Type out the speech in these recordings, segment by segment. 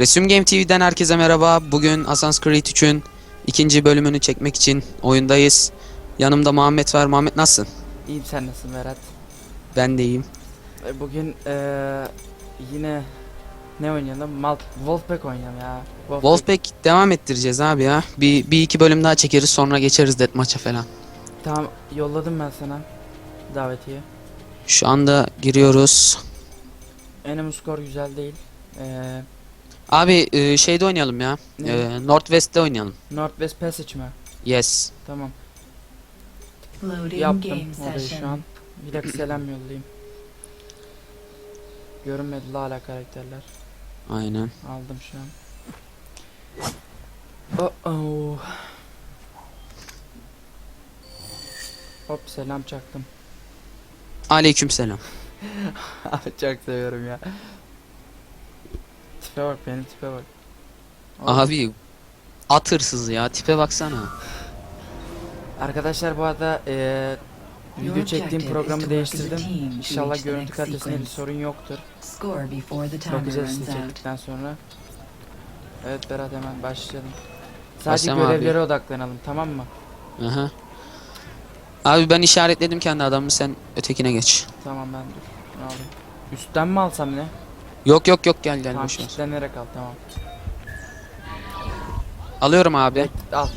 Resume Game TV'den herkese merhaba. Bugün Assassin's Creed 3'ün ikinci bölümünü çekmek için oyundayız. Yanımda Muhammed var. Muhammed nasılsın? İyiyim sen nasılsın Berat? Ben de iyiyim. E, Bugün eee yine ne oynayalım? Mal Wolfpack oynayalım ya. Wolfpack. Wolfpack devam ettireceğiz abi ya. Bir, bir iki bölüm daha çekeriz sonra geçeriz deathmatch'a falan. Tamam yolladım ben sana davetiye. Şu anda giriyoruz. Enemy score güzel değil. Eee Abi e, şeyde oynayalım ya. Ne? E, Northwest'te oynayalım. Northwest Passage mi? Yes. Tamam. Loading Yaptım orayı şu an. Bir dakika selam yollayayım. Görünmedi la hala karakterler. Aynen. Aldım şu an. Oh oh. Hop selam çaktım. Aleykümselam. Abi çok seviyorum ya. Tipe bak benim tipe bak. Oğlum, Abi at hırsızı ya. Tipe baksana. Arkadaşlar bu arada eee video çektiğim programı değiştirdim. İnşallah görüntü kalitesinde bir sorun yoktur. Bakacağız out. çektikten sonra. Evet Berat hemen başlayalım. Sadece Başlama abi. görevlere odaklanalım tamam mı? Aha. Abi ben işaretledim kendi adamımı sen ötekine geç. Tamam ben dur. Ne alayım? Üstten mi alsam ne? Yok yok yok gel gel tamam boş ver. al tamam. Alıyorum abi. Al.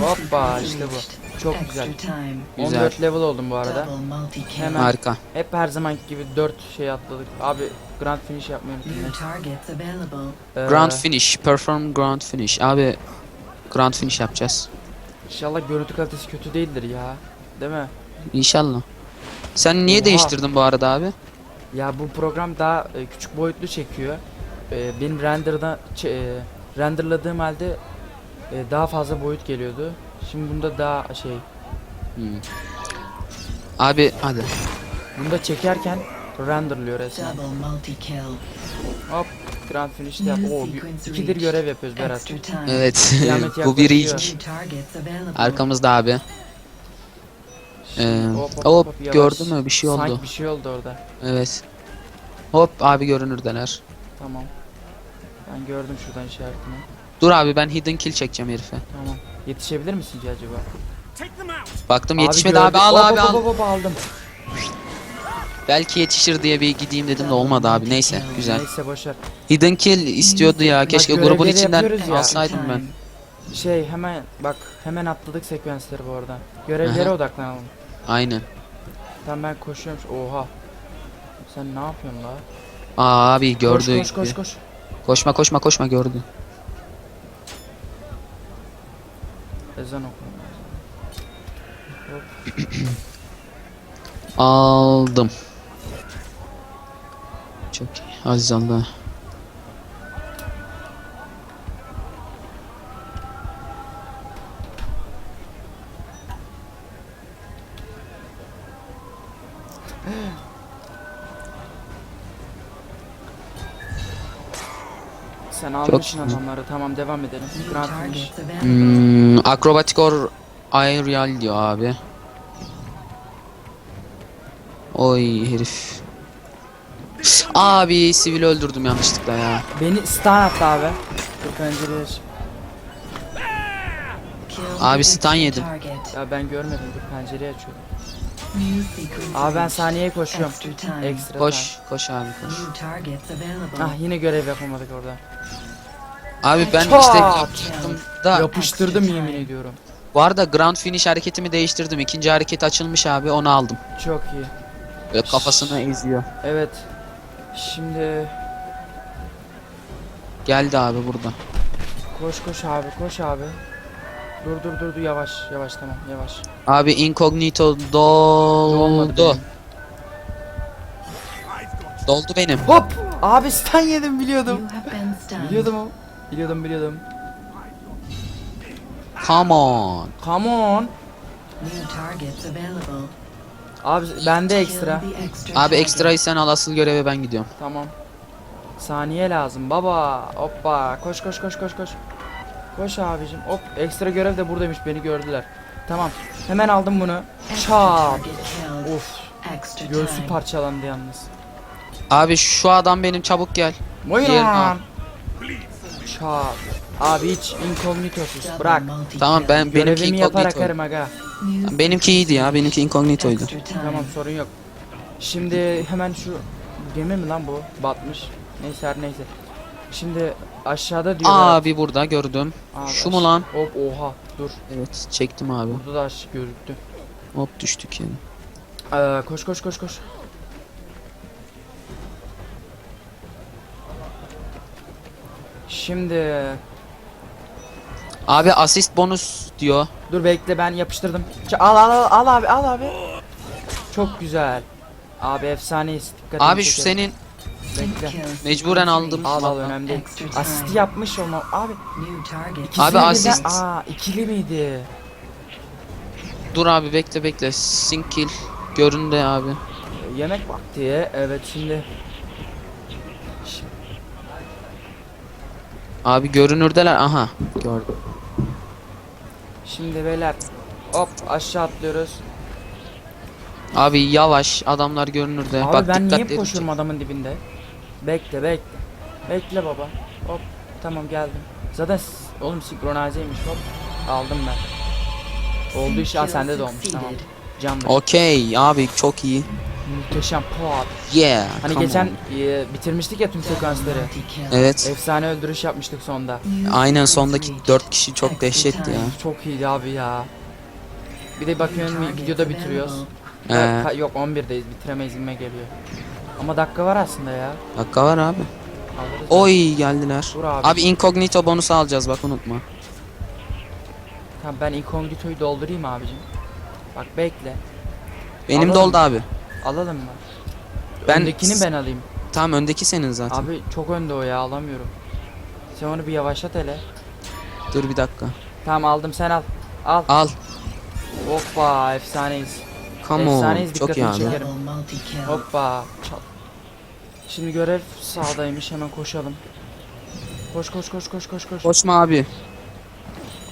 Hoppa, işte bu. Çok güzel. time. Güzel. 14 level oldum bu arada. Double multi-kill. Hemen. Harika. Hep her zamanki gibi 4 şey atladık. Abi grand finish yapmayı New unutmayın. targets available. Ee, Grand finish. Perform grand finish. Abi grand finish yapacağız. İnşallah görüntü kalitesi kötü değildir ya. Değil mi? İnşallah. Sen niye Oha. değiştirdin bu arada abi? Ya bu program daha e, küçük boyutlu çekiyor. E, benim renderda e, renderladığım halde e, daha fazla boyut geliyordu. Şimdi bunda daha şey, Hmm. Abi hadi. bunda çekerken renderlıyor resmen. Double multi-kill. Hop, grand finish de yap. Oo, bir, ikidir görev yapıyoruz Berat. Extra time. Evet. Kıyamet bu bir yaklaşıyor. ilk. New targets available. Arkamızda abi. Ee, hop, hop, mü? Bir şey oldu. Sanki bir şey oldu orada. Evet. Hop abi görünürdeler. Tamam. Ben gördüm şuradan işaretini. Dur abi ben hidden kill çekeceğim herife. Tamam. Yetişebilir misin ki acaba? Baktım yetişmedi abi, gördüm. al abi al. hop, hop, aldım. Belki yetişir diye bir gideyim dedim de olmadı abi. Neyse güzel. Neyse boşver. Hidden kill istiyordu ya. Keşke görevleri grubun içinden ya. alsaydım ben. Şey hemen bak hemen atladık sekvensleri bu arada. Görevlere Aha. odaklanalım. Aynen. Tamam ben koşuyorum. Oha. Sen ne yapıyorsun la? Aa abi gördü. Koş koş koş koş. Koşma koşma koşma gördü. Ezan okuyorum. Aldım. Çok iyi. Aziz Allah. Sen almışsın adamları. Tamam devam edelim. Hmm, akrobatik or aerial diyor abi. Oy herif. Abi sivil öldürdüm yanlışlıkla ya. Beni stun attı abi. Aç. Kill Abi stun yedim. Ya ben görmedim. Dur pencereyi açıyorum. Abi ben saniyeye koşuyorum. Ekstra Koş koş abi koş. Ah yine görev yapamadık orada. Abi ben Çat! işte yaptım da Yapıştırdım yemin ediyorum. bu arada grand finish hareketimi değiştirdim. İkinci hareket açılmış abi onu aldım. Çok iyi. Böyle kafasına eziyor. Evet. Şimdi Geldi abi burada. koş koş abi koş abi. Dur dur dur dur yavaş yavaş tamam yavaş. Abi incognito doldu. benim. Doldu benim. Hop! Abi stun yedim biliyordum. You have been stunned. Biliyordum o. Biliyordum biliyordum. Come on. Come on. New targets available. Abi bende Kill ekstra. the extra Abi target. ekstrayı sen al asıl göreve ben gidiyorum. Tamam. Saniye lazım baba. Hoppa. Koş koş koş koş koş. Koş abicim. Hop ekstra görev de buradaymış beni gördüler. Tamam. Hemen aldım bunu. Killed. Of. Göğsü parçalandı yalnız. Abi şu adam benim çabuk gel. Buyurun. Çat. Abi hiç incognitosuz bırak. Tamam ben benimki Görevimi yaparak incognito. arım aga. New Benimki iyiydi ya. Benimki incognito'ydu. Tamam sorun yok. Şimdi hemen şu gemi mi lan bu? Batmış. Neyse her neyse. Şimdi aşağıda diyorlar. Abi burada gördüm. Abi Şu mu lan? Hop oha dur. Evet çektim abi. Burada da aşağı gözüktü. Hop düştük yani. Ee, koş koş koş koş. Şimdi Abi asist bonus diyor. dur bekle ben yapıştırdım. Ç- Al al al al abi al abi. Çok güzel. Abi efsaneyiz. Dikkatimi Abi şu çekerim. senin Bekle. Mecburen aldım. Al al Vallahi. önemli değil. Asist yapmış olmam. Abi New target. ikisi Abi asist. Aa ikili miydi? Dur abi bekle bekle. Sync kill. Göründü abi. Ee, Yemek vakti. Evet şimdi. Abi görünürdeler. Aha. Gördüm. Şimdi beyler. Hop aşağı atlıyoruz. Abi yavaş adamlar görünürde. Abi Bak ben niye koşuyorum adamın dibinde? Bekle bekle. Bekle baba. Hop tamam geldim. Zaten oğlum sinkronizeymiş hop. Aldım ben. Oldu iş. Aa Kill sende de olmuş tamam. Candır. Okey abi çok iyi. Muhteşem pot. Yeah. Hani come geçen on. e, bitirmiştik ya tüm sekansları. Evet. Efsane öldürüş yapmıştık sonda. Aynen sondaki reached. 4 kişi çok dehşetti ya. Çok iyiydi abi ya. Bir de bakıyorum videoda bitiriyoruz. Ee, yok 11'deyiz bitiremeyiz gibi geliyor. Ama dakika var aslında ya. dakika var abi. Alırız. Oy geldiler. Dur abi. Abi incognito bonusu alacağız bak unutma. Tamam ben incognito'yu doldurayım abicim. Bak bekle. Benim Alalım. doldu abi. Alalım mı? Ben- Öndekini ben alayım. Tam öndeki senin zaten. Abi çok önde o ya alamıyorum. Sen onu bir yavaşlat hele. Dur bir dakika. Tamam aldım sen al. Al. Al. Hoppa efsaneyiz. Come on. Efsaneyiz, Çok iyi dikkatini abi. çekerim. Hoppa. Çal. Şimdi görev sağdaymış hemen koşalım. Koş koş koş koş koş koş. Koşma abi.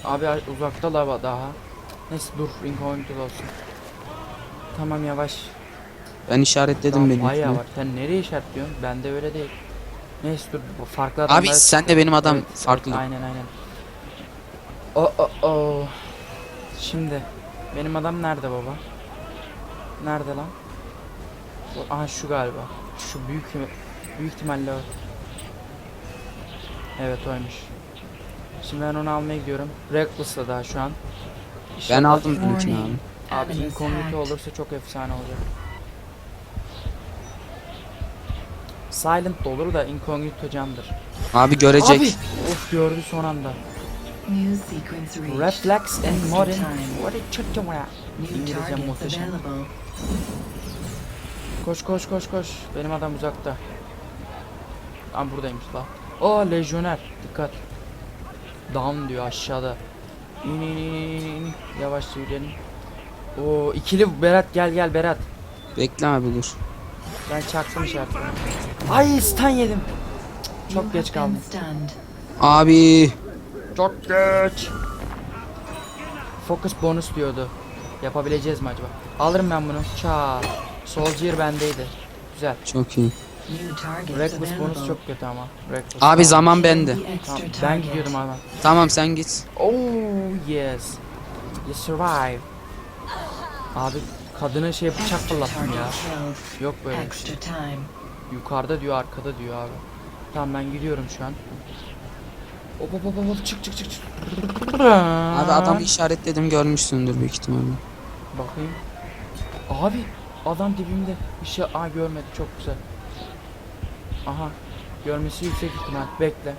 Abi a- uzakta lava daha. Neyse dur incognito olsun. Tamam yavaş. Ben işaretledim Tamam, beni. bayağı var. Sen nereye işaretliyorsun? Bende öyle değil. Neyse dur bu farklı adamlar. Abi sen de benim adam Evet, farklı. aynen aynen. O o o. Şimdi benim adam nerede baba? Nerede lan? Aha şu galiba. Şu büyük büyük ihtimalle o. Evet oymuş. Şimdi ben onu almaya gidiyorum. Reckless'la daha şu an. Ben İnşallah- aldım benimkini abi. Abi is incognito olursa çok efsane olacak. Silent da olur da incognito candır. Abi görecek. Abi! Of gördü son anda. Reflex and modern. What a çıktı ya. New İngilizcem targets muhteşem. Koş koş koş koş. Benim adam uzakta. Aa buradaymış la. O lejyoner. Dikkat. Down diyor aşağıda. İn in in in in. Yavaşça yürüyelim. Oo ikili Berat gel gel Berat. Bekle abi dur. Ben çaktım işaretini. Ay stun yedim. Çok geç kaldım. Abi. Çok geç. Focus bonus diyordu. Yapabileceğiz mi acaba? Alırım ben bunu. Ça. Soldier bendeydi. Güzel. Çok iyi. Reckless bonus çok kötü ama. Reckless. Abi zaman bende. Tamam, ben gidiyordum abi. Tamam sen git. Oh yes. You survive. Abi kadına şey bıçak fırlattım ya. Yok böyle bir şey. Extra time. Yukarıda diyor arkada diyor abi. Tamam ben gidiyorum şu an. Hop hop hop hop çık çık çık çık. Abi adamı işaretledim görmüşsündür büyük ihtimalle. Bakayım. Abi adam dibimde. Bir şey aa görmedi çok güzel. Aha. Görmesi yüksek ihtimal. Bekle.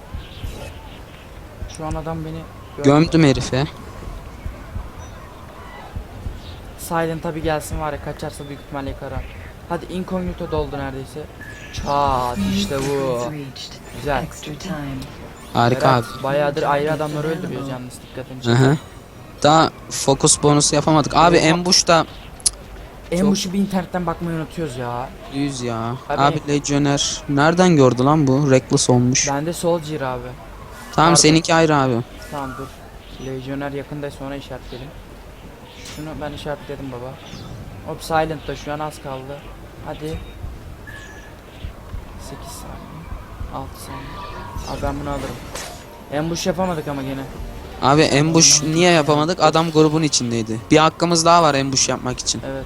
Şu an adam beni görmedi. Gömdüm herife. Silent tabi gelsin var ya kaçarsa büyük ihtimalle yıkarım. Hadi incognito doldu neredeyse. Çat işte bu. Güzel. Harika abi. Berat, bayağıdır ayrı adamları öldürüyoruz yalnız dikkatini Hı çek. hı. Daha fokus bonusu yapamadık. Abi Oha. Ambush'ta Ambush'u bir internetten bakmayı unutuyoruz ya. 100 ya. Abi- Abi, Legionnaire. Nereden gördü lan bu? Reckless olmuş. Bende Soldier abi. tamam pardon. seninki ayrı abi. Tamam dur. Legioner yakında sonra işaretledim. Şunu ben işaretledim baba. Hop silent da şu an az kaldı. Hadi. 8 saniye. 6 saniye. Abi ben bunu alırım. Ambush yapamadık ama gene. Abi ambush niye yapamadık? Adam grubun içindeydi. Bir hakkımız daha var ambush yapmak için. Evet.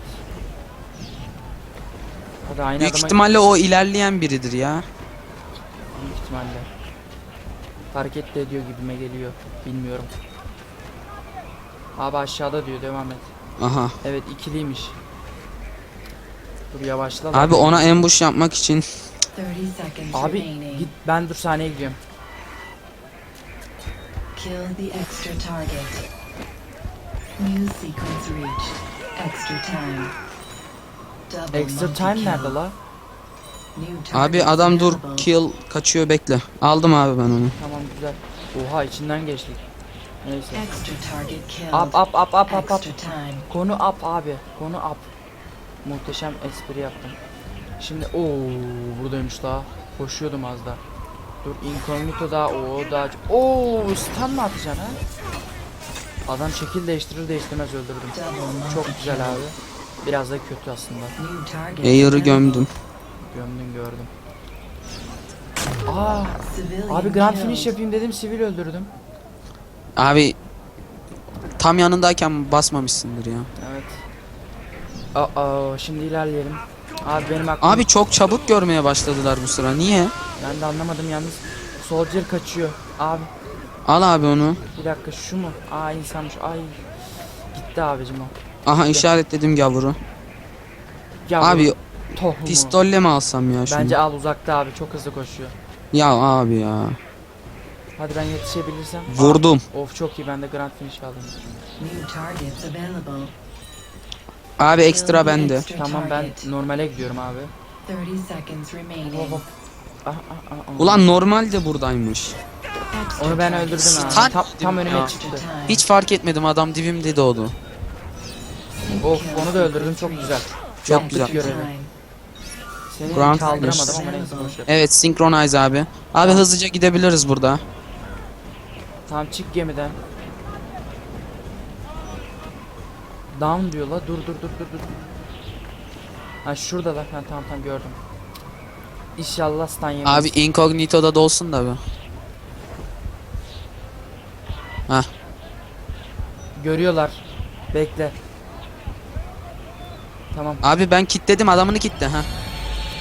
Hadi aynı Büyük adama ihtimalle o ilerleyen biridir ya. büyük ihtimalle. Hareket de ediyor gibime geliyor. Bilmiyorum. Abi aşağıda diyor devam et. Aha. Evet ikiliymiş. Dur yavaşla. Abi ona ambush yapmak için 30 seconds Abi remaining. git ben dur sahneye gidiyorum. Kill the extra target. New sequence reached. Extra time. Double Extra time nerede la? Abi adam dur kill kaçıyor bekle. Aldım abi ben onu. Tamam güzel. Oha içinden geçtik. Neyse. Extra target killed. Up up up up up up. Extra time. Konu up abi. Konu up. Muhteşem espri yaptım. Şimdi o buradaymış daha. Koşuyordum az da. Dur incognito da o da. Oo stun mı atacaksın ha? Adam şekil değiştirir değiştirmez öldürdüm. Çok güzel abi. Biraz da kötü aslında. Air'ı gömdüm. Gömdüm gördüm. Aa abi grand finish yapayım dedim sivil öldürdüm. Abi tam yanındayken basmamışsındır ya. Evet. Aa şimdi ilerleyelim. Abi benim aklım Abi çok çabuk görmeye başladılar bu sıra. Niye? ben de anlamadım yalnız. Soldier kaçıyor. Abi Al abi onu. bir dakika şu mu? Aa insanmış. Ay. Gitti abicim o. Aha işaretledim gavuru. Ya Abi tohumu. pistolle mi alsam ya şunu? Bence al uzakta abi çok hızlı koşuyor. Ya abi ya. Hadi ben yetişebilirsem. Vurdum. Aa, of çok iyi ben de grand finish aldım. Abi ekstra bende. Tamam ben normale gidiyorum abi. 30 seconds remaining. Hop hop. Ah, ah, ah. Ulan normal de buradaymış. Onu ben öldürdüm abi. Tam, tam Ya. önüme Extra çıktı. Hiç fark etmedim adam dibimde doğdu. Of onu da öldürdüm çok güzel. Çok Yaptık güzel. görevi. Time. Seni Grand kaldıramadım finish. ama neyse boşver. Evet synchronise abi. Abi hızlıca gidebiliriz burada. Tamam çık gemiden. Down diyor la. Dur dur dur dur dur. Ha şurada la. Ha tamam tamam gördüm. İnşallah stun yemeyiz. Abi incognito'da da olsun da be. Görüyorlar. Bekle. Tamam. Abi ben kitledim adamını kitle ha.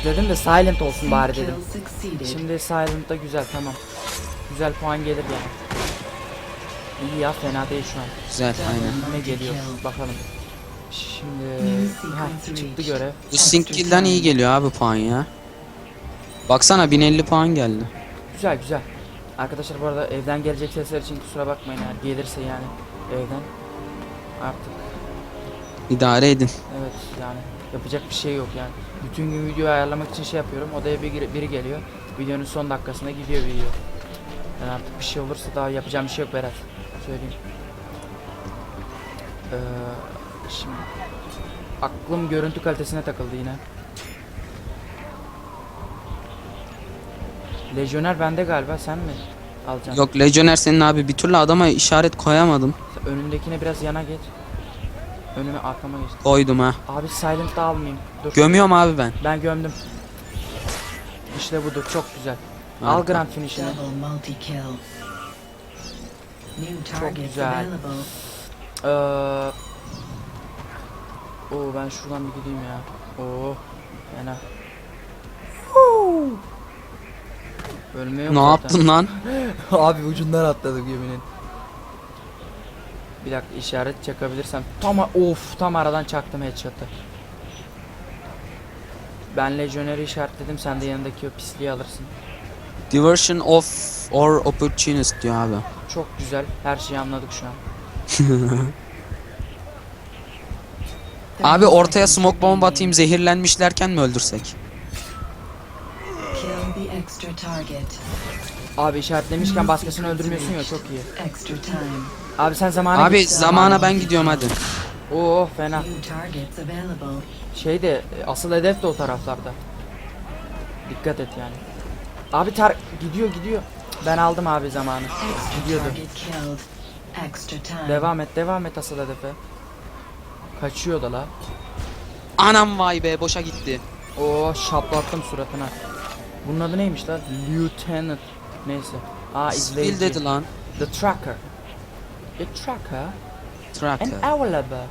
Dedim de silent olsun bari dedim. Şimdi silent da güzel tamam. Güzel puan gelir yani. İyi ya fena değil şu an. Güzel aynen. Ne geliyor bakalım. Şimdi ha, çıktı görev. Bu sync kill'den iyi geliyor abi puan ya. Baksana 1050 puan geldi. Güzel güzel. Arkadaşlar bu arada evden gelecek sesler için kusura bakmayın eğer gelirse yani evden. Artık İdare edin. evet yani yapacak bir şey yok yani. Bütün gün videoyu ayarlamak için şey yapıyorum. Odaya bir, biri geliyor. Videonun son dakikasında gidiyor video. Yani artık bir şey olursa daha yapacağım bir şey yok Berat. Söyleyeyim. Ee, şimdi aklım görüntü kalitesine takıldı yine. Lejyoner bende galiba sen mi alacaksın? Yok Legionnaire senin abi bir türlü adama işaret koyamadım. Sen Önümdekine biraz yana geç. Önüme arkama geç. Koydum ha. Abi silent da almayayım. Dur. Gömüyorum abi ben. ben gömdüm. İşte budur çok güzel. Al Harika. grand finish'ini. Targets güzel. available. Ee... Oo ben şuradan bir gideyim ya. Oo. Fena. Ölmeye Ne yaptın lan? Abi ucundan atladık geminin. Bir dakika işaret çakabilirsem. Tam of tam aradan çaktım headshot'ı. Ben Legionnaire işaretledim sen de yanındaki o pisliği alırsın. Diversion of or opportunist diyor abi. Çok güzel. Her şeyi anladık şu an. Abi ortaya smoke bomb atayım zehirlenmişlerken mi öldürsek? Abi işaretlemişken başkasını öldürmüyorsun ya çok iyi. Abi sen zamana Abi git. zamana ben gidiyorum hadi. Oo fena. Targets available. Şey de asıl hedef de o taraflarda. Dikkat et yani. Abi tar gidiyor gidiyor. Ben aldım abi zamanı. Gidiyordu. Devam et devam et asıl hedefe. Kaçıyor da la. Anam vay be boşa gitti. Oo şaplattım suratına. Bunun adı neymiş la? Lieutenant. Neyse. Aa izleyici. dedi lan. The tracker. The tracker. Tracker. And available.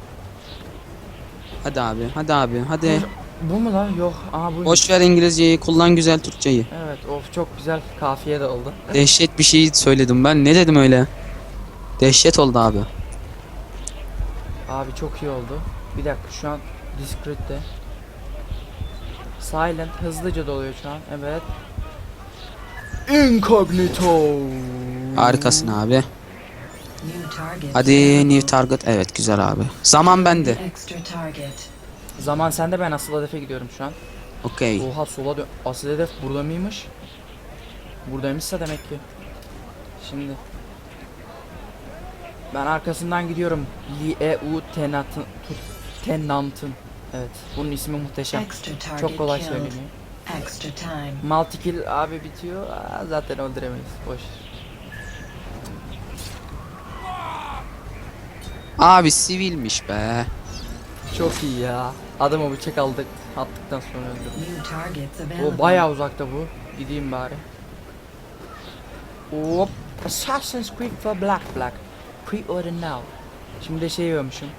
Hadi abi. Hadi abi. Hadi. Bu mu lan? Yok. Aa bu. Boş ver İngilizceyi. Kullan güzel Türkçeyi. Evet of çok güzel kafiye de oldu. Dehşet bir şey söyledim ben. Ne dedim öyle? Dehşet oldu abi. Abi çok iyi oldu. Bir dakika şu an discrete'de. Silent hızlıca doluyor şu an. Evet. Incognito. Harikasın abi. New target. Hadi new target. Evet güzel abi. Zaman bende. Zaman sende ben asıl hedefe gidiyorum şu an. Okey. Oha sola dön. Asıl hedef burada mıymış? Buradaymışsa demek ki. Şimdi. Ben arkasından gidiyorum. Li E U Tenant'ın Tenant'ın. Evet. Bunun ismi muhteşem. Çok kolay söyleniyor. Extra time. Multi kill abi bitiyor. Aa, zaten öldüremeyiz. Boş. Abi sivilmiş be. Çok iyi ya. Adamı bıçak aldık. Attıktan sonra öldürdüm. O bayağı uzakta bu. Gideyim bari. Hop. Assassin's Creed for Black Black. Pre-order now. Şimdi de şey yiyormuşum.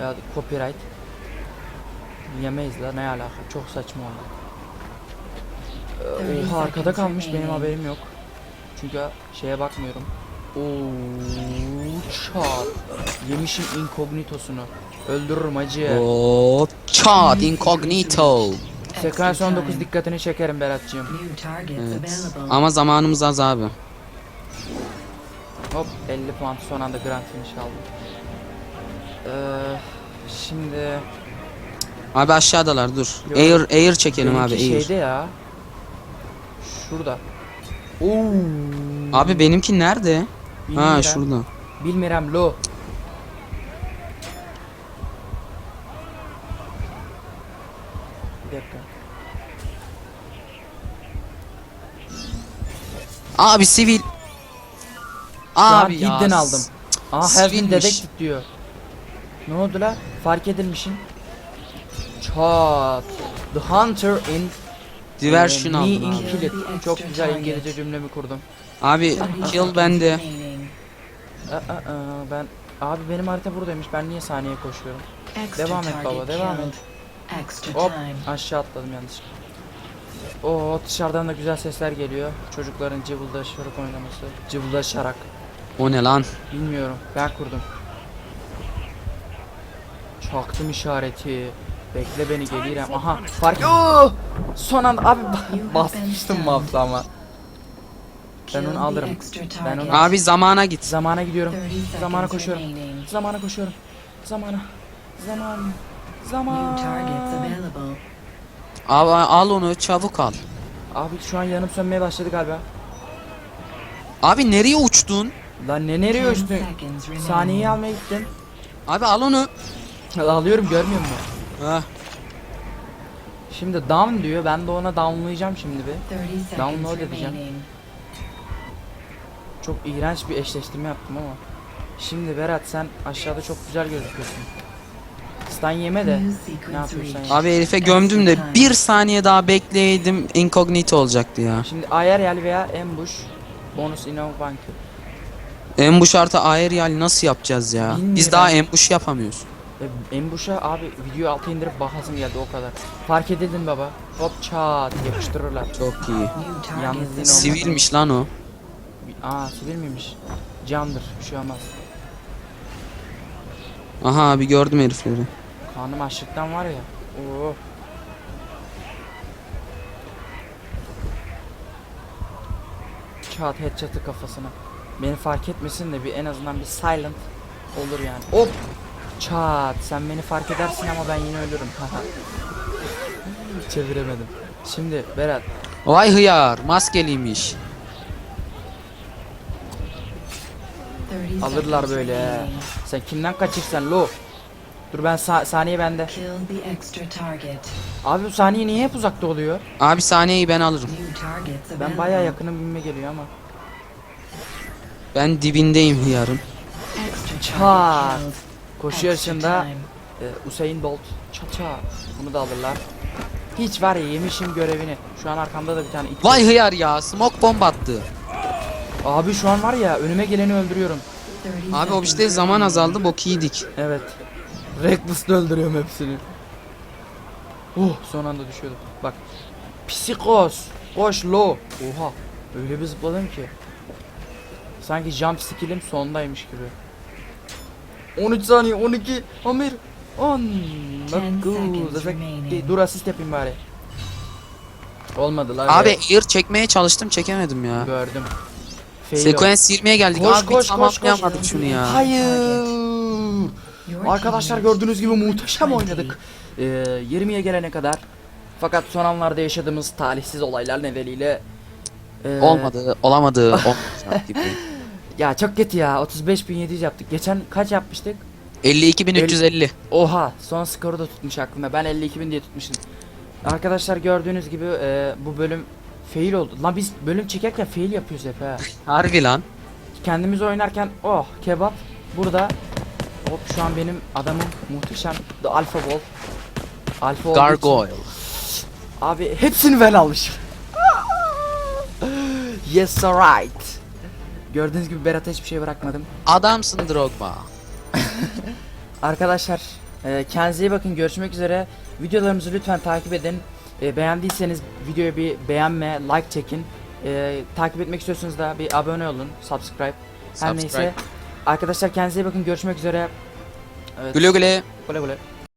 Ya copyright. Yemeyiz la ne alaka çok saçma oldu. Ee, Oha arkada kalmış benim haberim yok. Çünkü şeye bakmıyorum. Oo, çat. Yemişim incognitosunu. Öldürürüm acı. Hop. Çat incognito. Sekans 19 dikkatini çekerim Berat'cığım. Evet. Ama zamanımız az abi. Hop 50 puan son anda grand finish aldım. Ee, şimdi Abi aşağıdalar dur. Yok. Air air çekelim benimki abi air. şeyde ya. Şurada. Oo. Abi benimki nerede? Bilmiyorum. Ha şurada. Bilmiyorum lo. Abi sivil. Abi ya. hidden aldım. Aa Helvin sivilmiş. dedektif diyor. Ne oldu la? Fark edilmişin. Çat. The Hunter in Diversion Me aldım in abi. Çok güzel İngilizce cümlemi kurdum. Abi 30 kill bende. Aa, aa, aa, ben abi benim harita buradaymış. Ben niye saniye koşuyorum? Extra Devam et baba, devam et. Hop aşağı atladım yanlışlıkla. Oo dışarıdan da güzel sesler geliyor. Çocukların cıvıldaşarak oynaması. Cıvıldaşarak. O ne lan? Bilmiyorum. Ben kurdum. Çaktım işareti. Bekle beni gelirim. Aha fark. Oo! Son anda abi basmıştım mouse'la ama. Ben onu alırım. Ben onu-. Abi zamana git. Zamana gidiyorum. 30 seconds Zamana koşuyorum. Zamana koşuyorum. Zamana. Zaman. Zaman. New targets available. Abi al onu çabuk al. Abi şu an yanım sönmeye başladı galiba. Abi nereye uçtun? Lan ne nereye 10 uçtun? Saniyeyi almaya gittim. Abi al onu. Alıyorum görmüyor musun? Hah. Şimdi down diyor. Ben de ona downlayacağım şimdi bir. 30 seconds Download edeceğim. Çok iğrenç bir eşleştirme yaptım ama. Şimdi Berat sen aşağıda çok güzel gözüküyorsun. Stun yeme de. Ne sequence yapıyorsun reached. ya? Abi herife gömdüm de bir saniye daha bekleyeydim incognito olacaktı ya. Şimdi aerial veya ambush. Bonus innovank. Ambush artı aerial nasıl yapacağız ya? Biz Bilmiyorum. daha ambush yapamıyoruz. E, ambush'a abi video alta indirip bakasım geldi o kadar. Fark edildin baba. Hop çat yapıştırırlar. Çok iyi. Yalnız yine Sivilmiş lan o. Aa sivil miymiş? Candır bir şey olmaz. Aha abi gördüm herifleri. Karnım açlıktan var ya. Oo. Çat headshot'ı kafasına. Beni fark etmesin de bir en azından bir silent olur yani. Hop. Çat sen beni fark edersin ama ben yine ölürüm. Çeviremedim. Şimdi Berat Vay hıyar maskeliymiş. 30 alırlar böyle. Sen kimden kaçırsan lo? Dur ben sa- saniye bende. Abi bu saniye niye hep uzakta oluyor? Abi saniyeyi ben alırım. Ben bayağı yakınım binme geliyor ama. Ben dibindeyim. Extra Çat. Koşu yarışında e, Usain Bolt çata bunu da alırlar. Hiç var ya yemişim görevini. Şu an arkamda da bir tane it. Vay hıyar ya smoke bomb attı. Abi şu an var ya önüme geleni öldürüyorum. 30 Abi o işte zaman azaldı bok yedik. Evet. Reckless'la öldürüyorum hepsini. Oh son anda düşüyordum. Bak. Psikos. Koş lo. Oha. Öyle bir zıpladım ki. Sanki jump skill'im sondaymış gibi. 13 saniye 12 Amir 10 Ten 9 seconds remaining. Dur asist yapayım bari. Olmadı lan. Abi air çekmeye çalıştım çekemedim ya. gördüm. Fail. Sekans 20'ye geldik. Koş, Abi koş, koş, tamamlayamadım koş. şunu ya. Hayır. Arkadaşlar gördüğünüz gibi muhteşem 20. oynadık. Ee, 20'ye gelene kadar. Fakat son anlarda yaşadığımız talihsiz olaylar nedeniyle ee, Olmadı, olamadı, gibi. Ya çok kötü ya. 35.700 yaptık. Geçen kaç yapmıştık? 52.350. Oha, son skoru da tutmuş aklımda. Ben 52.000 diye tutmuşum. Arkadaşlar gördüğünüz gibi ee, bu bölüm fail oldu. Lan biz bölüm çekerken fail yapıyoruz hep ha. Harbi lan. Kendimiz oynarken oh kebap burada. Hop şu an benim adamım muhteşem. The Alpha Wolf. Alpha olduğu için- Gargoyle. Abi hepsini ben almışım. yes alright. Gördüğünüz gibi Berat'a hiçbir şey bırakmadım. Adamsın Drogba. Arkadaşlar e, kendinize iyi bakın görüşmek üzere. Videolarımızı lütfen takip edin. E, beğendiyseniz videoya bir beğenme, like çekin. E, takip etmek istiyorsanız da bir abone olun, subscribe. Her Subscribe. neyse. Arkadaşlar kendinize iyi bakın görüşmek üzere. Evet. Güle güle. Güle güle.